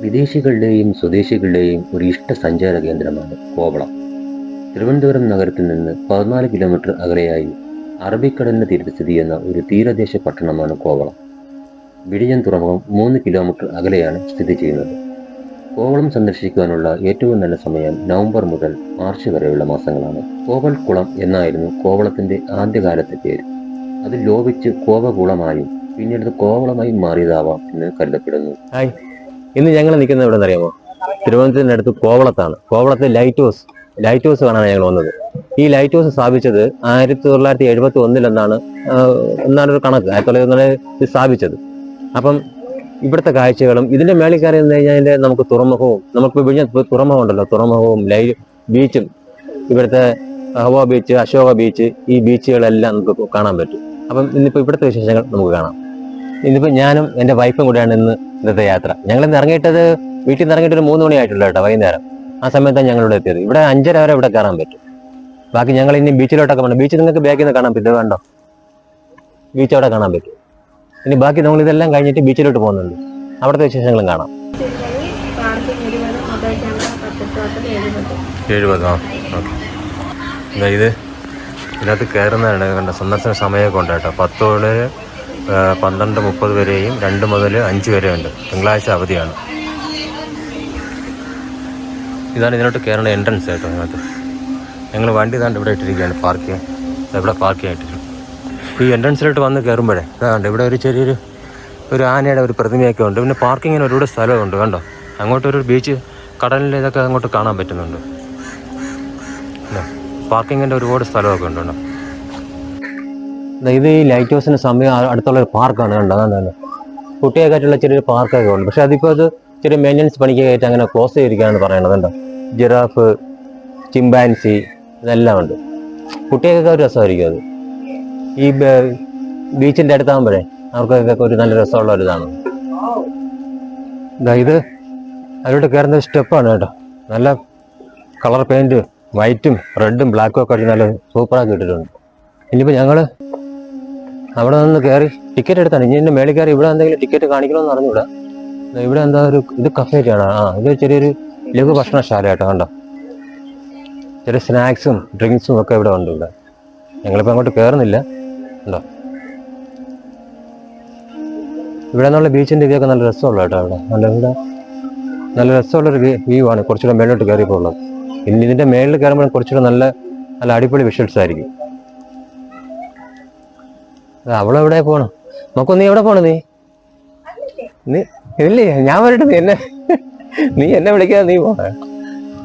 വിദേശികളുടെയും സ്വദേശികളുടെയും ഒരു ഇഷ്ട സഞ്ചാര കേന്ദ്രമാണ് കോവളം. തിരുവനന്തപുരം നഗരത്തിൽ നിന്ന് പതിനാല് കിലോമീറ്റർ അകലെയായി അറബിക്കടലിന് തീരത്ത് സ്ഥിതി ചെയ്യുന്ന ഒരു തീരദേശ പട്ടണമാണ് കോവളം. വിഴിഞ്ഞം തുറമുഖം മൂന്ന് കിലോമീറ്റർ അകലെയാണ് സ്ഥിതി ചെയ്യുന്നത്. കോവളം സന്ദർശിക്കാനുള്ള ഏറ്റവും നല്ല സമയം നവംബർ മുതൽ മാർച്ച് വരെയുള്ള മാസങ്ങളാണ്. കോവൽകുളം എന്നായിരുന്നു കോവളത്തിന്റെ ആദ്യകാലത്തെ പേര്. അത് ലോപിച്ച് കോവകുളമായും പിന്നീട് കോവളമായി മാറിയതാവാം എന്ന് കരുതപ്പെടുന്നു. ഇന്ന് ഞങ്ങൾ നിൽക്കുന്നത് എവിടെ അറിയാമോ തിരുവനന്തപുരത്തിന്റെ അടുത്ത് കോവളത്താണ്. കോവളത്തെ ലൈറ്റ് ഹൗസ് ലൈറ്റ് ഹൗസ് കാണാനാണ് ഞങ്ങൾ വന്നത്. ഈ ലൈറ്റ് ഹൗസ് സ്ഥാപിച്ചത് ആയിരത്തി തൊള്ളായിരത്തി എഴുപത്തി ഒന്നിൽ എന്നാണ് ഒരു കണക്ക്. ആയിരത്തി തൊള്ളായിരത്തി സ്ഥാപിച്ചത്. അപ്പം ഇവിടുത്തെ കാഴ്ചകളും ഇതിന്റെ മേളിൽ കയറി നിന്ന് കഴിഞ്ഞാൽ നമുക്ക് തുറമുഖവും നമുക്ക് വിഴിഞ്ഞ തുറമുഖം ഉണ്ടല്ലോ തുറമുഖവും ലൈ ബീച്ചും ഇവിടുത്തെ ഹവ ബീച്ച് അശോക ബീച്ച് ഈ ബീച്ചുകളെല്ലാം നമുക്ക് കാണാൻ പറ്റും. അപ്പം ഇന്നിപ്പോൾ ഇവിടുത്തെ വിശേഷങ്ങൾ നമുക്ക് കാണാം. ഇന്നിപ്പോൾ ഞാനും എന്റെ വൈഫും കൂടെയാണ് ഇന്ന് ഇന്നത്തെ യാത്ര. ഞങ്ങൾ ഇന്ന് ഇറങ്ങിയിട്ടത് വീട്ടിൽ നിന്ന് ഇറങ്ങിയിട്ട് ഒരു മൂന്ന് മണിയായിട്ടുള്ള കേട്ടോ വൈകുന്നേരം. ആ സമയത്താണ് ഞങ്ങളിവിടെ എത്തിയത്. ഇവിടെ അഞ്ചര വരെ ഇവിടെ കയറാൻ പറ്റും. ബാക്കി ഞങ്ങൾ ഇനി ബീച്ചിലോട്ടൊക്കെ പോകണം ബീച്ച് നിങ്ങൾക്ക് ബാക്കിൽ നിന്ന് കാണാൻ പറ്റും വേണ്ടോ ബീച്ച് അവിടെ കാണാൻ പറ്റും. ഇനി ബാക്കി നമ്മൾ ഇതെല്ലാം കഴിഞ്ഞിട്ട് ബീച്ചിലോട്ട് പോകുന്നുണ്ട്. അവിടുത്തെ വിശേഷങ്ങളും കാണാം. ഇതിനകത്ത് കയറുന്നതാണ് കണ്ട? സന്ദർശന സമയമൊക്കെ ഉണ്ട് കേട്ടോ. പത്ത് പന്ത്രണ്ട് മുപ്പത് വരെയും രണ്ട് മുതൽ അഞ്ച് വരെ ഉണ്ട്. തിങ്കളാഴ്ച അവധിയാണ്. ഇതാണ് ഇതിനോട്ട് കയറേണ്ട എൻട്രൻസ് കേട്ടോ ഇതിനകത്ത്. ഞങ്ങൾ വണ്ടി ഇതാണ്ട് ഇവിടെ ഇട്ടിരിക്കുകയാണ് പാർക്ക് ചെയ്യാൻ ഇവിടെ പാർക്ക് ചെയ്യാൻ ഈ എൻട്രൻസിലോട്ട് വന്ന് കയറുമ്പോഴേ ഇതാണ്ട് ഇവിടെ ഒരു ചെറിയൊരു ഒരു ആനയുടെ ഒരു പ്രതിമയൊക്കെ ഉണ്ട്. പിന്നെ പാർക്കിങ്ങിന് ഒരുപാട് സ്ഥലമുണ്ട് കണ്ടോ? അങ്ങോട്ടൊരു ബീച്ച് കടലിൽ ഇതൊക്കെ അങ്ങോട്ട് കാണാൻ പറ്റുന്നുണ്ട്. പാർക്കിങ്ങിന്റെ ഒരുപാട് സ്ഥലമൊക്കെ ഉണ്ട് കേട്ടോ ഇത് ഈ ലൈറ്റ് ഹൗസിന് സമയം അടുത്തുള്ള ഒരു പാർക്കാണ് കണ്ടത് അതാണ് കുട്ടിയൊക്കെ ആയിട്ടുള്ള ചെറിയൊരു പാർക്കൊക്കെ ഉണ്ട്. പക്ഷെ അതിപ്പോൾ അത് ചെറിയ മെയിന്റനൻസ് പണിക്ക് ആയിട്ട് അങ്ങനെ ക്ലോസ് ചെയ്തിരിക്കുകയാണ് പറയുന്നത് കണ്ടോ? ജിറാഫ് ചിമ്പാൻസി ഇതെല്ലാം ഉണ്ട്. കുട്ടികൾക്കൊക്കെ ഒരു രസമായിരിക്കും അത്. ഈ ബീച്ചിന്റെ അടുത്താകുമ്പോഴേ അവർക്കൊക്കെ ഒരു നല്ല രസമുള്ള ഒരു ഇതാണ്. ഇത് അതിലോട്ട് കയറുന്ന സ്റ്റെപ്പാണ് കേട്ടോ. നല്ല കളർ പെയിന്റ് വൈറ്റും റെഡും ബ്ലാക്കും ഒക്കെ നല്ല സൂപ്പറാക്കി ഇട്ടിട്ടുണ്ട്. ഇനിയിപ്പോൾ ഞങ്ങൾ അവിടെ നിന്ന് കയറി ടിക്കറ്റ് എടുത്താണ്. ഇനി മേളിൽ കയറി ഇവിടെ എന്തെങ്കിലും ടിക്കറ്റ് കാണിക്കണമെന്ന് അറിഞ്ഞൂടാ. ഇവിടെ എന്താ ഒരു ഇത് കഫേറ്റാണ് ആ ഇത് ചെറിയൊരു ലഘു ഭക്ഷണശാല കേട്ടോ കണ്ടോ? ചെറിയ സ്നാക്സും ഡ്രിങ്ക്സും ഒക്കെ ഇവിടെ ഉണ്ട് ഇവിടെ. ഞങ്ങളിപ്പോൾ അങ്ങോട്ട് കയറുന്നില്ല ഉണ്ടോ ഇവിടെ നിന്നുള്ള ബീച്ചിന്റെ ഇതൊക്കെ നല്ല രസമുള്ള കേട്ടോ ഇവിടെ നല്ല ഇവിടെ നല്ല രസമുള്ളൊരു വ്യൂ ആണ്. കുറച്ചുകൂടെ മേലോട്ട് കയറിയപ്പോൾ ഉള്ളത് ഇനി ഇതിന്റെ മേളിൽ കയറുമ്പോൾ കുറച്ചുകൂടെ നല്ല നല്ല അടിപൊളി വിഷ്വൽസ് ആയിരിക്കും. അവളെവിടെ എവിടെ പോണോ നീ എവിടെ പോണോ നീ? നീ ഇല്ലേ? ഞാൻ വരട്ടെ നീ എന്നെ നീ എന്നെ വിളിക്കാ നീ പോ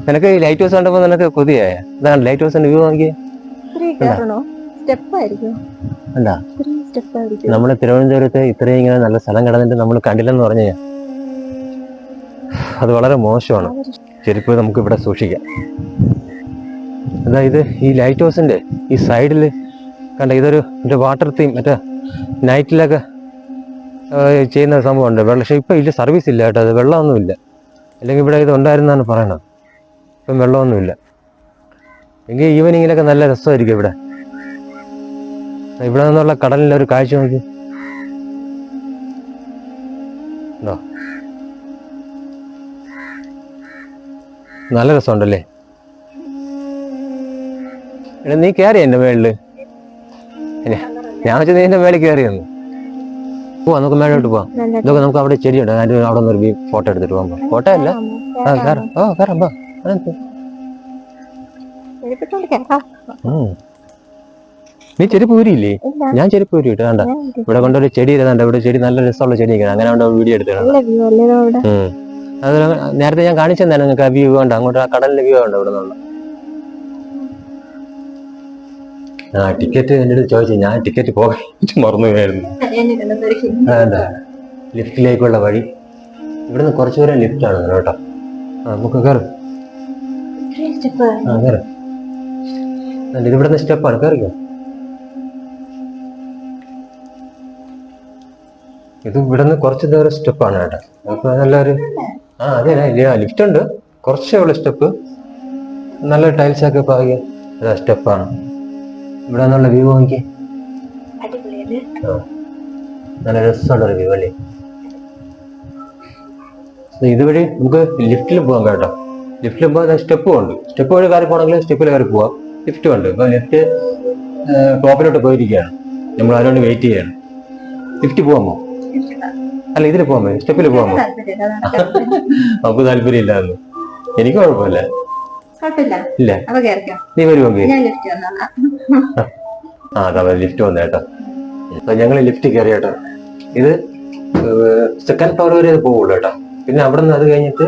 നിനക്ക് ലൈറ്റ് ഹൗസ് കണ്ടപ്പോ നിനക്ക് കൊതിയായ? ഇതാണ് ലൈറ്റ് ഹൗസിന്റെ വ്യൂ നോക്കിയേ. അല്ല തിരുവനന്തപുരത്ത് ഇത്രയും ഇങ്ങനെ നല്ല സ്ഥലം കിടന്നിട്ട് നമ്മൾ കണ്ടില്ലെന്ന് പറഞ്ഞു അത് വളരെ മോശമാണ്. ചെരുപ്പ് നമുക്ക് ഇവിടെ സൂക്ഷിക്കാം. അതായത് ഈ ലൈറ്റ് ഹൗസിന്റെ ഈ സൈഡിൽ കണ്ട ഇതൊരു ഒരു വാട്ടർ തീം മറ്റേ നൈറ്റിലൊക്കെ ചെയ്യുന്ന സംഭവമുണ്ട്. വെള്ളം പക്ഷേ ഇപ്പം ഇല്ല സർവീസ് ഇല്ല കേട്ടോ അത് വെള്ളമൊന്നുമില്ല. അല്ലെങ്കിൽ ഇവിടെ ഇത് ഉണ്ടായിരുന്നാണ് പറയണത്. ഇപ്പം വെള്ളമൊന്നുമില്ല. എങ്കിൽ ഈവനിങ്ങിലൊക്കെ നല്ല രസമായിരിക്കും ഇവിടെ. ഇവിടെ നിന്നുള്ള കടലിന്റെ ഒരു കാഴ്ച നോക്കി. ഉണ്ടോ? നല്ല രസമുണ്ടല്ലേ? എടാ നീ കയറി എന്റെ ഇല്ല, ഞാൻ വെച്ചാൽ നീ എന്റെ മേളിൽ കയറി വന്നു. പോവാ നമുക്ക് മേളോട്ട് പോവാം. ഇതൊക്കെ നമുക്ക് അവിടെ ചെടിയുണ്ട്. അതിന്റെ അവിടെ നിന്ന് ഒരു ഫോട്ടോ എടുത്തിട്ട് പോകാം ഫോട്ടോ അല്ല. ആ കയറാം ഓ കയറാം പോ നീ ചെരുപ്പ് ഊരിയില്ലേ ഞാൻ ചെരുപ്പ് ഊരി ഇട്ട് കണ്ട. ഇവിടെ കൊണ്ടൊരു ചെടി ഇരുന്നുണ്ട് ഇവിടെ ചെടി നല്ല രസമുള്ള ചെടി നിൽക്കണം അങ്ങനെ കൊണ്ട് വീഡിയോ എടുത്തിട്ടുണ്ട്. അത് നേരത്തെ ഞാൻ കാണിച്ചു തന്നെ നിങ്ങൾക്ക് ആ വ്യൂ ഉണ്ട് അങ്ങോട്ട് ആ കടലിന്റെ വ്യൂ ഉണ്ട് ഇവിടെ നിന്നുള്ള ആ ടിക്കറ്റ് എന്റെ അടുത്ത് ചോദിച്ചു ഞാൻ ടിക്കറ്റ് പോകാൻ മറന്നു പോയായിരുന്നു അതെന്താ? ലിഫ്റ്റിലേക്കുള്ള വഴി. ഇവിടുന്ന് കുറച്ചു ദൂരം ലിഫ്റ്റ് ആണ് കേട്ടോ. ആ നമുക്ക് കയറും ആ? കയറും ഇത് ഇവിടുന്ന് സ്റ്റെപ്പാണ് കയറിക്കോ ഇത് ഇവിടുന്ന് കുറച്ച് ദൂരം സ്റ്റെപ്പാണ് കേട്ടോ. നമുക്ക് നല്ലൊരു ആ അതെ ലിഫ്റ്റ് ഉണ്ട്. കുറച്ചേ ഉള്ളൂ സ്റ്റെപ്പ് നല്ല ടൈൽസ് ഒക്കെ പാകിയ അതാ സ്റ്റെപ്പാണ് ഇവിടെ നിന്നുള്ള വ്യൂ നോക്കി നല്ല രസമുള്ള ഒരു വ്യൂ അല്ലേ ഇതുവഴി നമുക്ക് ലിഫ്റ്റിൽ പോകാം കേട്ടോ. ലിഫ്റ്റിൽ പോകാൻ സ്റ്റെപ്പ് ഉണ്ട്. സ്റ്റെപ്പ് വഴി കയറി പോകണമെങ്കിൽ സ്റ്റെപ്പിൽ കയറി പോവാം. ലിഫ്റ്റ് ഉണ്ട്. ഇപ്പൊ ലിഫ്റ്റ് ടോപ്പിലോട്ട് പോയിരിക്കുകയാണ്. നമ്മൾ അതിനോട് വെയിറ്റ് ചെയ്യാണ്. ലിഫ്റ്റ് പോകാമോ അല്ല ഇതിൽ പോകാമോ സ്റ്റെപ്പിൽ പോകാമോ നമുക്ക് താല്പര്യമില്ലായിരുന്നു. എനിക്ക് കുഴപ്പമില്ല. ഇല്ല. നീ വരുമോ ആ അതാ ലിഫ്റ്റ് വന്ന കേട്ടോ. അപ്പൊ ഞങ്ങൾ ലിഫ്റ്റ് കയറി കേട്ടോ ഇത് സെക്കൻഡ് ഫ്ലോർ വരെ പോകുള്ളൂ കേട്ടോ. പിന്നെ അവിടെ നിന്ന് അത് കഴിഞ്ഞിട്ട്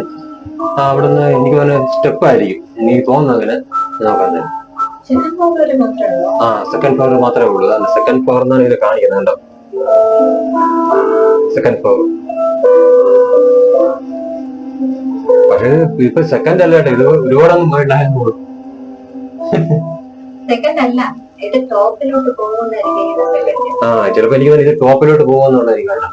ആ, അവിടെ നിന്ന് എനിക്ക് തോന്നുന്ന സ്റ്റെപ്പ് ആയിരിക്കും. എനിക്ക് തോന്നുന്നു അങ്ങനെ നോക്കാൻ ആ സെക്കൻഡ് ഫ്ലോർ മാത്രമേ ഉള്ളൂ. അല്ല സെക്കൻഡ് ഫ്ലോർ എന്നാണ് ഇത് കാണിക്കുന്നത് കേട്ടോ. സെക്കൻഡ് ഫ്ലോർ പക്ഷേ ഇപ്പൊ സെക്കൻഡ് അല്ല കേട്ടോ? ഇത് ഒരുപാടൊന്നും പോയിട്ടായിരുന്നു സെക്കൻഡ് അല്ല ഇത് ടോപ്പിലോട്ട് ആ ചിലപ്പോ എനിക്ക് ഇത് ടോപ്പിലോട്ട് പോകുന്നുണ്ടായിരിക്കും കേട്ടോ.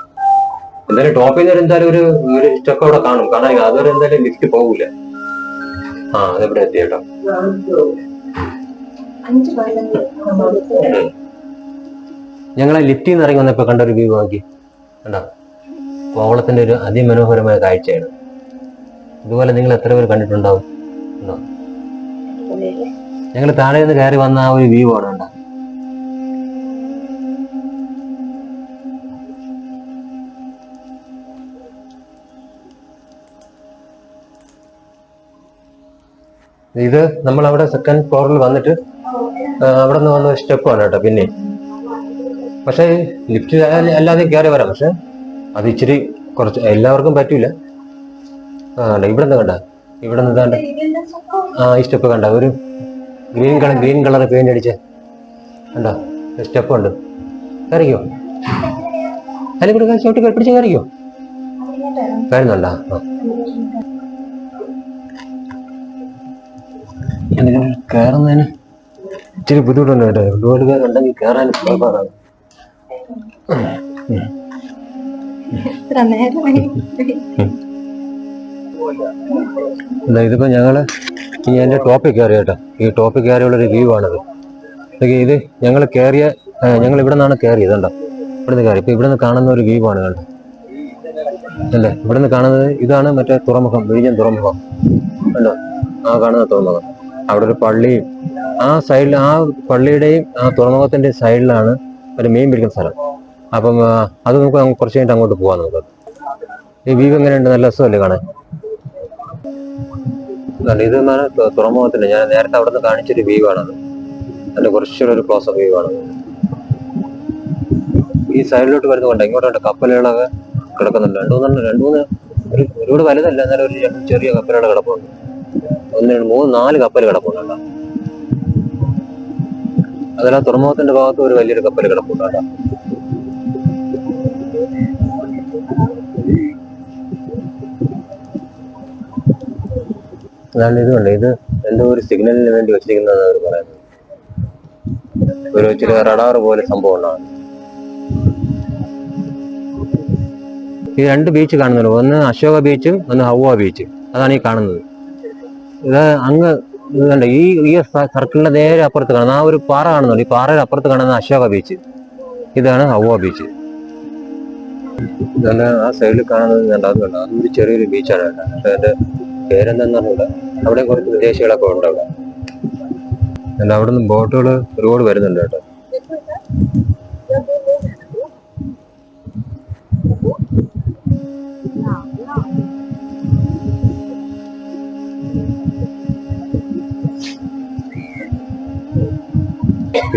എന്തായാലും ടോപ്പിൽ നിന്ന് എന്തായാലും ഒരു ഒരു സ്റ്റെപ്പ് അവിടെ കാണും. കാണാൻ അതുവരെ എന്തായാലും ലിഫ്റ്റ് പോകൂല. ആ അതെവിടെ എത്തി കേട്ടോ. ഞങ്ങളെ ലിഫ്റ്റിൽ നിന്ന് ഇറങ്ങി വന്നപ്പോ കണ്ട ഒരു വ്യൂ ആക്കി കണ്ടോ? കോവളത്തിന്റെ ഒരു അതിമനോഹരമായ കാഴ്ചയാണ്. ഇതുപോലെ നിങ്ങൾ എത്ര പേര് കണ്ടിട്ടുണ്ടാവും? ഞങ്ങൾ താഴെ നിന്ന് കയറി വന്ന ആ ഒരു വ്യൂ ആണ് ഉണ്ടാകും ഇത് നമ്മൾ അവിടെ സെക്കൻഡ് ഫ്ലോറിൽ വന്നിട്ട് അവിടെ നിന്ന് വന്ന സ്റ്റെപ്പാണ് കേട്ടോ പിന്നെ പക്ഷേ ലിഫ്റ്റ് അല്ലാതെ കയറി വരാം. പക്ഷെ അത് ഇച്ചിരി കുറച്ച് എല്ലാവർക്കും പറ്റൂല. ആ ഇവിടെ നിന്ന് കണ്ട? ഇവിടെ നിന്ന് കണ്ട? ആ ഈ സ്റ്റെപ്പ് കണ്ട ഒരു green colour green colour paint അടിച്ച. കണ്ടോ? സ്റ്റെപ്പ് ഉണ്ട്. കയറിക്കോ? അല്ല ഇവിടെ ചവിട്ടി പിടിച്ച് കയറിക്കോ? കയറുന്നുണ്ടോ? ആ. കയറുന്നതിന്? ഇച്ചിരി ബുദ്ധിമുട്ടുണ്ട് കേട്ടോ. ഒരുപാട് പേരുണ്ടെങ്കിൽ കയറാൻ കുഴപ്പമാണ് ഇത്ര നേരമായി? എന്താ ഇതിപ്പോ ഞങ്ങൾ ഈ എന്റെ ടോപ്പിൽ കയറി കേട്ടോ. ഈ ടോപ്പിൽ കയറിയുള്ള ഒരു വ്യൂ ആണത്. ഇത് ഞങ്ങൾ കയറിയ ഞങ്ങൾ ഇവിടെ നിന്നാണ് കയറിയത് കണ്ടോ? ഇവിടെ നിന്ന് കയറി ഇപ്പൊ ഇവിടെ നിന്ന് കാണുന്ന ഒരു വ്യൂ ആണ് കണ്ടോ? അല്ലേ? ഇവിടെ നിന്ന് കാണുന്നത് ഇതാണ് മറ്റേ തുറമുഖം വിഴിഞ്ഞം തുറമുഖം. കണ്ടോ? ആ കാണുന്ന തുറമുഖം. അവിടെ ഒരു പള്ളിയും ആ സൈഡിൽ ആ പള്ളിയുടെയും ആ തുറമുഖത്തിന്റെ സൈഡിലാണ് ഒരു മീൻ പിടിക്കുന്ന സ്ഥലം. അപ്പം അത് നമുക്ക് കുറച്ച് കഴിഞ്ഞിട്ട് അങ്ങോട്ട് പോകാം നമുക്ക്. ഈ വ്യൂ എങ്ങനെയുണ്ട്? നല്ല രസമല്ലേ കാണാൻ? അല്ല ഇത് എന്നാണ് തുറമുഖത്തിന്റെ ഞാൻ നേരത്തെ അവിടെ നിന്ന് കാണിച്ചൊരു വ്യൂ ആണത്. അതിന്റെ കുറച്ചുകൂടെ ഒരു ക്ലോസ് വ്യൂ ആണ് ഈ സൈഡിലോട്ട് വരുന്നുണ്ട് ഇങ്ങോട്ടുണ്ട് കപ്പലുകളൊക്കെ കിടക്കുന്നുണ്ട്. രണ്ടു മൂന്നെണ്ണം രണ്ടു മൂന്ന് ഒരു ഒരുപാട് വലുതല്ല എന്നാലും ഒരു രണ്ട് ചെറിയ കപ്പലുകൾ കിടപ്പുണ്ട്. ഒന്ന് രണ്ട് മൂന്ന് നാല് കപ്പൽ കിടപ്പുണ്ട് അതല്ല തുറമുഖത്തിന്റെ ഭാഗത്ത് ഒരു വലിയൊരു കപ്പൽ കിടപ്പുണ്ട് അതാണ് ഇതുണ്ട് ഇത് എന്തോ ഒരു സിഗ്നലിന് വേണ്ടി വെച്ചിരിക്കുന്നതാണ് അവർ പറയുന്നത്. ഒരു ഇച്ചിരി റഡാർ പോലെ സംഭവം ഉണ്ടാകുന്നത് ഈ രണ്ട് ബീച്ച് കാണുന്നുണ്ട്. ഒന്ന് അശോക ബീച്ചും ഒന്ന് ഹൗവ ബീച്ചും അതാണ് ഈ കാണുന്നത്. ഇത് അങ്ങ് ഇതുണ്ട് ഈ ഈ സർക്കിളിന്റെ നേരെ അപ്പുറത്ത് കാണുന്ന ആ ഒരു പാറ കാണുന്നുണ്ട്. ഈ പാറയുടെ അപ്പുറത്ത് കാണുന്ന അശോക ബീച്ച് ഇതാണ് ഹൗവ ബീച്ച് ഇതല്ല ആ സൈഡിൽ കാണുന്നത് കണ്ടോ? അതുണ്ട് അതൊരു ചെറിയൊരു ബീച്ചാണ് അതിന്റെ പേരെന്താന്ന് അവിടെ കുറച്ച് വിദേശികളൊക്കെ ഉണ്ട് അവിടെ. അല്ല അവിടെ നിന്ന് ബോട്ടുകൾ ഒരുപാട് വരുന്നുണ്ട് കേട്ടോ.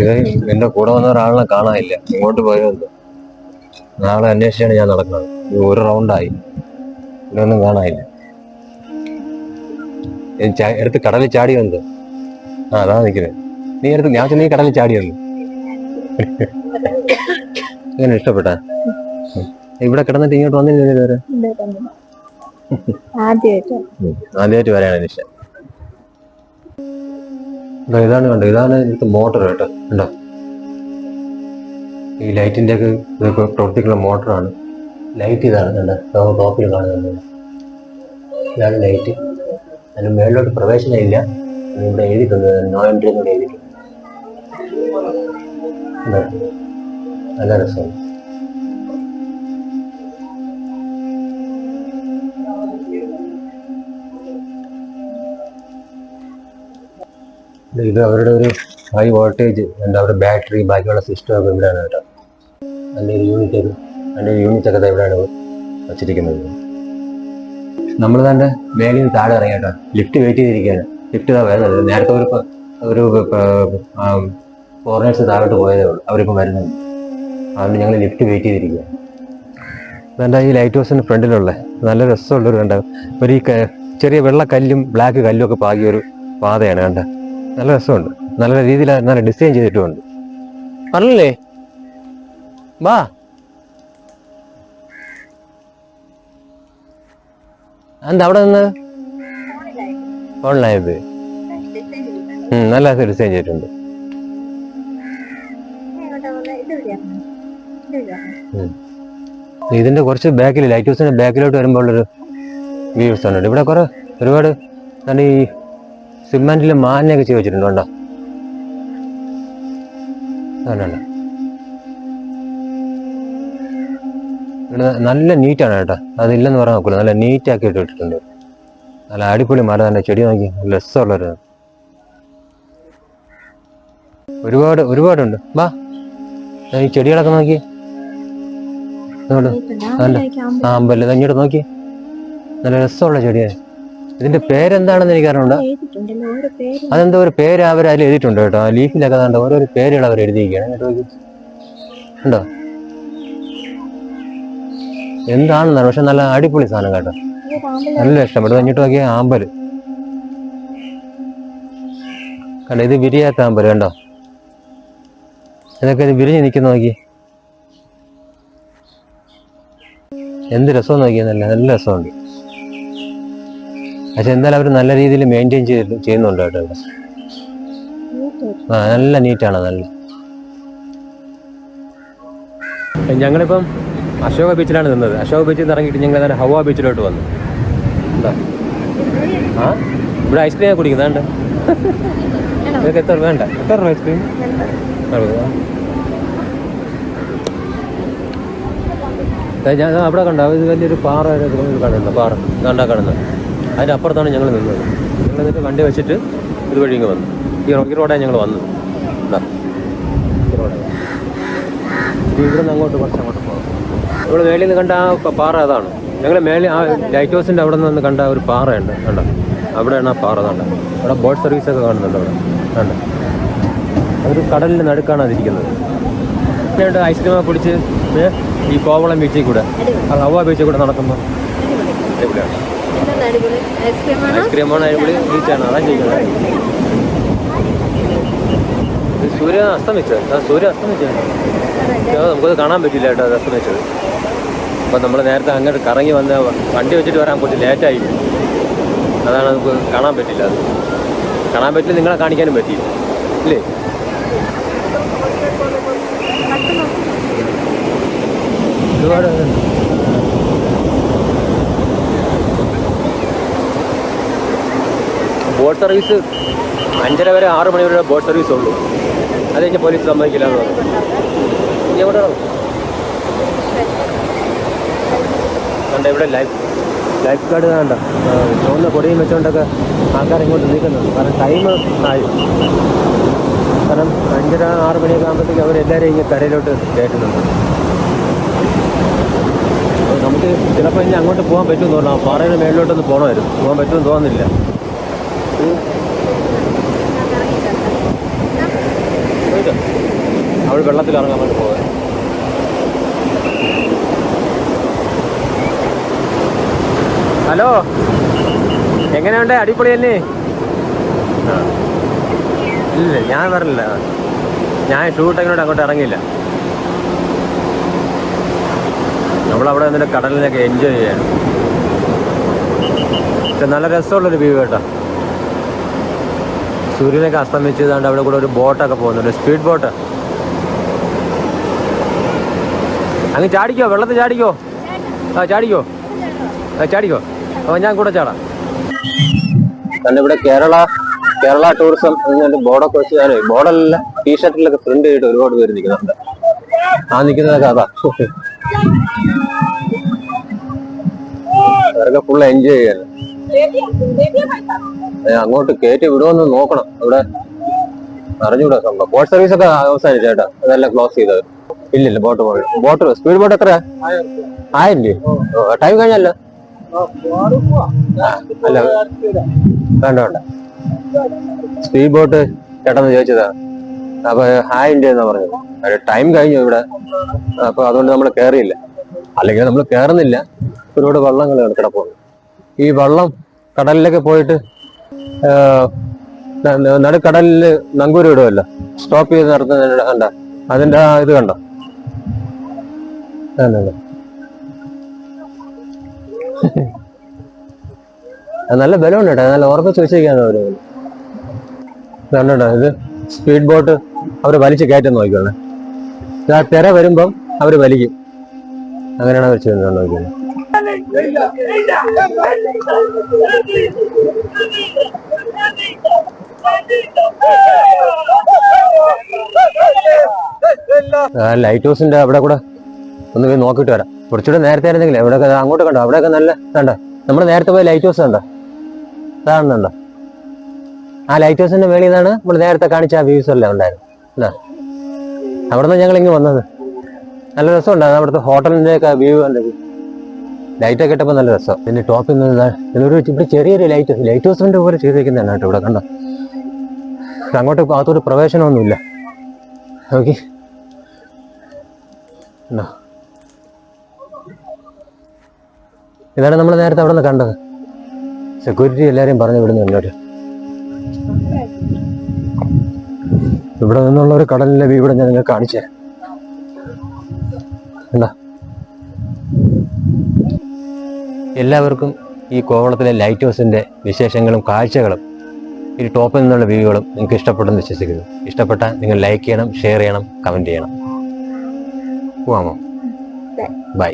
ഇത് എന്റെ കൂടെ വന്ന ഒരാളിനെ കാണാനില്ല. ഇങ്ങോട്ട് പോയത് നാളെ അന്വേഷിച്ചാണ് ഞാൻ നടക്കുന്നത്. ഒരു റൗണ്ടായി ഇതൊന്നും കാണാനില്ല. എടുത്ത് കടലിൽ ചാടി വന്നത്. ആ അതാ നിൽക്കുന്നത് നീ എടുത്ത് ഞാൻ ചെന്ന് നീ കടലിൽ ചാടി വന്നു. ഇങ്ങനെ ഇഷ്ടപ്പെട്ട? ഇവിടെ കിടന്നിട്ട് ഇങ്ങോട്ട് വന്നില്ല ഇതുവരെ? ആദ്യമായിട്ട് വരാണ് നിഷ ഇതാണ് കണ്ടോ ഇതാണ് ഇവിടുത്തെ മോട്ടർ കേട്ടോ ഉണ്ടോ ഈ ലൈറ്റിന്റെ ഒക്കെ ഇതൊക്കെ പ്രവർത്തിക്കുന്ന മോട്ടറാണ്. ലൈറ്റ് ഇതാണ് കണ്ടോ? ടോപ്പിൽ കാണുന്നുണ്ട്. ഇതാണ് ലൈറ്റ്. അതിന് മേളിലോട്ട് പ്രവേശനമില്ല ഇവിടെ എഴുതിയിട്ടുണ്ട്. നോ എൻട്രി എന്നോട് എഴുതിയിട്ടുണ്ട് നല്ല രസമാണ്. ഇത് അവരുടെ ഒരു ഹൈ വോൾട്ടേജ് എന്താ അവരുടെ ബാറ്ററി ബാക്കിയുള്ള സിസ്റ്റം ഒക്കെ ഇവിടെയാണ് കേട്ടോ. അതിന്റെ ഒരു യൂണിറ്റ് അതിന്റെ യൂണിറ്റ് ഒക്കെ ഇവിടെയാണ് വച്ചിരിക്കുന്നത്. നമ്മൾ തന്നെ മേലിൽ നിന്ന് താഴെ ഇറങ്ങി കേട്ടോ. ലിഫ്റ്റ് വെയിറ്റ് ചെയ്തിരിക്കുകയാണ്. ലിഫ്റ്റ് വരുന്നത്. നേരത്തെ ഒരു ഒരു ഫോറിനേഴ്സ് താഴോട്ട് പോയതേ ഉള്ളൂ. അവരിപ്പോൾ വരുന്നുണ്ട് അതുകൊണ്ട് ഞങ്ങൾ ലിഫ്റ്റ് വെയിറ്റ് ചെയ്തിരിക്കുക വേണ്ട ഈ ലൈറ്റ് ഹൗസിന് ഫ്രണ്ടിലുള്ള? നല്ല രസമുള്ളൊരു കണ്ട ഒരു ഈ ചെറിയ വെള്ള കല്ലും ബ്ലാക്ക് കല്ലും ഒക്കെ പാകിയ ഒരു പാതയാണ് കണ്ട. നല്ല രസമുണ്ട്. നല്ല രീതിയിൽ നല്ല ഡിസൈൻ ചെയ്തിട്ടുമുണ്ട്. പറഞ്ഞില്ലേ? വാ. എന്താ അവിടെ നിന്ന്? ഫോണിലായത് നല്ല ഡിസൈൻ ചെയ്തിട്ടുണ്ട്. ഇതിന്റെ കുറച്ച് ബാക്കിൽ ലൈറ്റ് ഹൗസിന്റെ ബാക്കിലോട്ട് വരുമ്പോൾ ഉള്ളൊരു വ്യൂസ് ഉണ്ട്. ഇവിടെ കുറെ ഒരുപാട് ഈ സിമെന്റിൽ മാലിന്യൊക്കെ ചെയ്ത് വെച്ചിട്ടുണ്ട് കണ്ടോ? നല്ല നീറ്റാണ് കേട്ടോ. അതില്ലെന്ന് പറയാൻ നോക്കില്ല നല്ല നീറ്റാക്കി ഇട്ടിട്ടുണ്ട്. നല്ല അടിപൊളി മരം തന്നെ. ചെടി നോക്കി. രസമുള്ളൊരു ഒരുപാട് ഒരുപാടുണ്ട്. വാ. ഈ ചെടികളൊക്കെ നോക്കി. നല്ല ആ അമ്പലം. ഇങ്ങോട്ട് നോക്കി. നല്ല രസമുള്ള ചെടിയാണ് ഇതിന്റെ പേരെന്താണെന്ന് എനിക്ക് അറിയണ്ട ഓരോ അതെന്തോ ഒരു പേര് അവർ അതിൽ എഴുതിയിട്ടുണ്ട് കേട്ടോ. ആ ലീഫിലൊക്കെ കണ്ട? ഓരോരോ പേരുകൾ അവർ എഴുതിയിരിക്കുകയാണ് കേട്ടോ ഉണ്ടോ? എന്താണെന്ന് പക്ഷെ നല്ല അടിപൊളി സാധനം കേട്ടോ. നല്ല ഇഷ്ടപ്പെട്ടു. ഇങ്ങോട്ട് നോക്കിയ ആമ്പൽ കണ്ടോ ഇത് വിരിയാത്ത ആമ്പൽ കണ്ടോ? ഇതൊക്കെ ഇത് വിരിഞ്ഞ് നിൽക്കുന്ന നോക്കി. എന്ത് രസം നോക്കിയാ നല്ല നല്ല രസമുണ്ട്. പക്ഷെ എന്തായാലും അവർ നല്ല രീതിയിൽ മെയിന്റെയിൻ ചെയ്ത് ചെയ്യുന്നുണ്ട് കേട്ടോ ഇവിടെ ആ നല്ല നീറ്റാണ് നല്ല. ഞങ്ങളിപ്പം അശോക ബീച്ചിലാണ് നിന്നത്. അശോക ബീച്ചിൽ നിന്ന് ഇറങ്ങിയിട്ട് ഞങ്ങൾ നേരെ ഹവ ബീച്ചിലോട്ട് വന്നു. എന്താ? ആ? ഇവിടെ ഐസ്ക്രീം കുടിക്കുന്നുണ്ട് ഇതൊക്കെ എത്ര വേണ്ട? എത്ര രൂപ ഐസ്ക്രീം ഞാൻ അവിടെ കണ്ട? ഇത് വലിയൊരു പാറ കാണുന്നു പാറ. കണ്ടാ കാണുന്നത് അതിന്റെ അപ്പുറത്താണ് ഞങ്ങൾ നിന്നത്. ഞങ്ങൾ എന്നിട്ട് വണ്ടി വെച്ചിട്ട് ഇതുവഴി ഇങ്ങ് വന്നു. ഈ റോക്കി റോഡാണ് ഞങ്ങൾ വന്നത്. ഇവിടെ നിന്ന് അങ്ങോട്ട് കുറച്ച് അങ്ങോട്ട് നമ്മൾ മേളിൽ നിന്ന് കണ്ട ആ പാറ അതാണ്. ഞങ്ങൾ മേളിൽ ആ ലൈറ്റ് ഹൗസിന്റെ അവിടെ നിന്ന് കണ്ട ഒരു പാറയുണ്ട്. കണ്ടോ? അവിടെയാണ് ആ പാറ കണ്ട അവിടെ ബോട്ട് സർവീസ് ഒക്കെ കാണുന്നുണ്ട് അവിടെ. കണ്ടോ? അതൊരു കടലിന്റെ നടുക്കാണ് അതിരിക്കുന്നത്. പിന്നീട് ഐസ്ക്രീമൊക്കെ കുടിച്ച് ഈ കോവളം ബീച്ചിൽ കൂടെ. ഹവ ബീച്ചിൽ കൂടെ നടക്കുമ്പോൾ ഐസ്ക്രീമാണ് അടിപൊളി ബീച്ചാണ് അതാ ചെയ്യുന്നത് സൂര്യൻ സൂര്യ അസ്തമിച്ചത് സൂര്യൻ സൂര്യ അസ്തമിച്ചത് നമുക്കത് കാണാൻ പറ്റില്ല കേട്ടോ അത് അസ്തമിച്ചത്. അപ്പം നമ്മൾ നേരത്തെ അങ്ങോട്ട് കറങ്ങി വന്ന വണ്ടി വെച്ചിട്ട് വരാൻ കുറച്ച് ലേറ്റായി അതാണ് നമുക്ക് കാണാൻ പറ്റില്ല. അത് കാണാൻ പറ്റില്ല നിങ്ങളെ കാണിക്കാനും പറ്റിയില്ല. ഇല്ലേ? ഒരുപാട് ബോട്ട് സർവീസ് അഞ്ചര വരെ ആറ് മണി വരെ ബോട്ട് സർവീസ് ഉള്ളൂ. അത് കഴിഞ്ഞ് പോലീസ് സമ്മതിക്കില്ല എന്ന് പറഞ്ഞു. ഇനി കണ്ട ഇവിടെ ലൈഫ് ലൈഫ് ഗാർഡ് കണ്ട? തോന്നുന്ന കൊടിയും വെച്ചുകൊണ്ടൊക്കെ ആൾക്കാർ ഇങ്ങോട്ട് നീക്കുന്നുണ്ട് കാരണം ടൈം ആയി. കാരണം അഞ്ചര ആറ് മണിയൊക്കെ ആകുമ്പോഴത്തേക്ക് അവരെല്ലാവരും ഇങ്ങനെ കരയിലോട്ട് കയറ്റുന്നുണ്ട്. അപ്പോൾ നമുക്ക് ചിലപ്പോൾ ഇനി അങ്ങോട്ട് പോകാൻ പറ്റുമെന്ന് ആ പാറയുടെ മേളിലോട്ടൊന്ന് പോകണമായിരുന്നു പോകാൻ പറ്റുമെന്ന് തോന്നുന്നില്ല. അവൾ വെള്ളത്തിൽ ഇറങ്ങാൻ വേണ്ടി പോകാൻ ഹലോ? എങ്ങനെയുണ്ട്? അടിപൊളി തന്നെ ഇല്ല ഞാൻ പറഞ്ഞില്ല. ഞാൻ ഷൂട്ടങ്ങനോട് അങ്ങോട്ട് ഇറങ്ങിയില്ല. നമ്മളവിടെ വന്നിട്ട് കടലിനൊക്കെ എൻജോയ് ചെയ്യാൻ. പക്ഷെ നല്ല രസമുള്ളൊരു വ്യൂ കേട്ടോ. സൂര്യനൊക്കെ അസ്തമിച്ചതാണ്ട് അവിടെ കൂടെ ഒരു ബോട്ടൊക്കെ പോകുന്നുണ്ട്. സ്പീഡ് ബോട്ട് അങ്ങ് ചാടിക്കോ വെള്ളത്തിൽ ചാടിക്കോ? ആ ചാടിക്കോ? ആ ചാടിക്കോ? അപ്പോൾ ഞാൻ കൂടെ ചാടാം. തന്നെ ഇവിടെ കേരള കേരള ടൂറിസം എന്നൊരു ബോർഡൊക്കെ വെച്ച് ഞാൻ ബോർഡല്ല ടീഷർട്ടിലൊക്കെ പ്രിന്റ് ചെയ്തിട്ട് ഒരുപാട് പേര് നിൽക്കുന്നുണ്ട്. ആ നിൽക്കുന്നതൊക്കെ അതാ. അവരൊക്കെ ഫുൾ എൻജോയ് ചെയ്യാൻ അങ്ങോട്ട് കയറ്റി വിടുമെന്ന് നോക്കണം. ഇവിടെ അറിഞ്ഞൂടാ സംഭവം. ബോട്ട് സർവീസ് ഒക്കെ അവസാനിച്ചു അതെല്ലാം ക്ലോസ് ചെയ്തത്. ഇല്ലില്ല ബോട്ട് ബോട്ട് സ്പീഡ് ബോട്ട് എത്ര ആയിരം രൂപ ടൈം കഴിഞ്ഞല്ലോ. അല്ല. വേണ്ട വേണ്ട. സ്പീഡ് ബോട്ട് ചേട്ടന്ന് ചോദിച്ചതാ അപ്പൊ ഹായ് ഇന്ത്യ എന്നാ പറഞ്ഞത് ടൈം കഴിഞ്ഞു ഇവിടെ. അപ്പൊ അതുകൊണ്ട് നമ്മൾ കയറിയില്ല അല്ലെങ്കിൽ നമ്മൾ കയറുന്നില്ല ഒരുപാട് വള്ളങ്ങൾ കിടപ്പുണ്ട്. ഈ വള്ളം കടലിലൊക്കെ പോയിട്ട് നടുക്കടലിൽ നങ്കൂരി ഇടുമല്ലോ സ്റ്റോപ്പ് ചെയ്ത് നടത്തുന്ന കണ്ട അതിന്റെ ആ ഇത് കണ്ടോ? അതെ, നല്ല ബലമുണ്ട് കേട്ടോ. നല്ല ഉറപ്പിച്ച് വെച്ചേക്കാണ് അവർ. കണ്ടോ ഇത് സ്പീഡ് ബോട്ട് അവർ വലിച്ച് കയറ്റം നോക്കിക്കോളെ. ആ തിര വരുമ്പം അവർ വലിക്കും. അങ്ങനെയാണ് അവർ ചെയ്യുന്നത് ആ ലൈറ്റ് ഹൗസിന്റെ അവിടെ കൂടെ ഒന്ന് പോയി നോക്കിയിട്ട് വരാം. കുറച്ചുകൂടെ നേരത്തെ ആയിരുന്നെങ്കിൽ എവിടെയൊക്കെ അങ്ങോട്ട് കണ്ടോ അവിടെയൊക്കെ നല്ല കണ്ടോ നമ്മൾ നേരത്തെ പോയ ലൈറ്റ് ഹൗസ് കണ്ടോ? കാണുന്നുണ്ടോ? ആ ലൈറ്റ് ഹൗസിന്റെ മേളിൽ നിന്നാണ് നമ്മൾ നേരത്തെ കാണിച്ച ആ വ്യൂസ് എല്ലാം ഉണ്ടായിരുന്നു അല്ല അവിടെ നിന്ന് ഞങ്ങൾ ഇങ്ങ് വന്നത്. നല്ല രസമുണ്ടായിരുന്നു അവിടുത്തെ ഹോട്ടലിന്റെ ഒക്കെ വ്യൂ ഉണ്ടത് ലൈറ്റ് ഒക്കെ ഇട്ടപ്പോൾ നല്ല രസം. പിന്നെ ടോപ്പിൽ നിന്ന് ഇവിടെ ഇവിടെ ചെറിയൊരു ലൈറ്റ് ലൈറ്റ് ഹൗസിന്റെ പോലെ ചെയ്തിരിക്കുന്നതാണ് കേട്ടോ ഇവിടെ കണ്ടോ? അങ്ങോട്ട് അകത്തോട്ട് പ്രവേശനമൊന്നുമില്ല. ഓക്കെ ഇതാണ് നമ്മൾ നേരത്തെ അവിടെ നിന്ന് കണ്ടത്. സെക്യൂരിറ്റി എല്ലാവരെയും പറഞ്ഞു വിടുന്നു എന്നോട്. ഇവിടെ നിന്നുള്ള ഒരു കടലിലെ വ്യൂ ഇവിടെ ഞാൻ നിങ്ങൾക്ക് കാണിച്ചു തരാം. എന്താ എല്ലാവർക്കും ഈ കോവളത്തിലെ ലൈറ്റ് ഹൗസിന്റെ വിശേഷങ്ങളും കാഴ്ചകളും ഈ ടോപ്പിൽ നിന്നുള്ള വ്യൂകളും നിങ്ങൾക്ക് ഇഷ്ടപ്പെട്ടെന്ന് വിശ്വസിക്കുന്നു. ഇഷ്ടപ്പെട്ടാൽ നിങ്ങൾ ലൈക്ക് ചെയ്യണം ഷെയർ ചെയ്യണം കമന്റ് ചെയ്യണം. പോവാമോ? ബൈ.